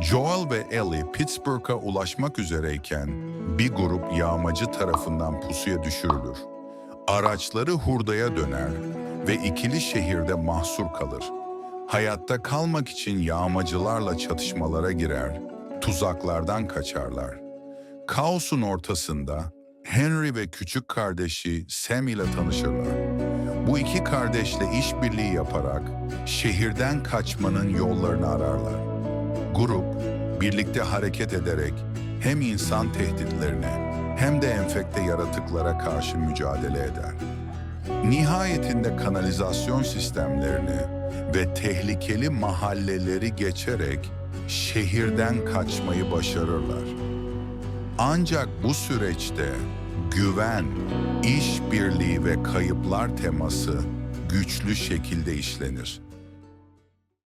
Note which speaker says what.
Speaker 1: Joel ve Ellie Pittsburgh'a ulaşmak üzereyken bir grup yağmacı tarafından pusuya düşürülür. Araçları hurdaya döner ve ikili şehirde mahsur kalır. Hayatta kalmak için yağmacılarla çatışmalara girer, tuzaklardan kaçarlar. Kaosun ortasında Henry ve küçük kardeşi Sam ile tanışırlar. Bu iki kardeşle işbirliği yaparak şehirden kaçmanın yollarını ararlar. Grup birlikte hareket ederek hem insan tehditlerine hem de enfekte yaratıklara karşı mücadele eder. Nihayetinde kanalizasyon sistemlerini ve tehlikeli mahalleleri geçerek şehirden kaçmayı başarırlar. Ancak bu süreçte güven, işbirliği ve kayıplar teması güçlü şekilde işlenir.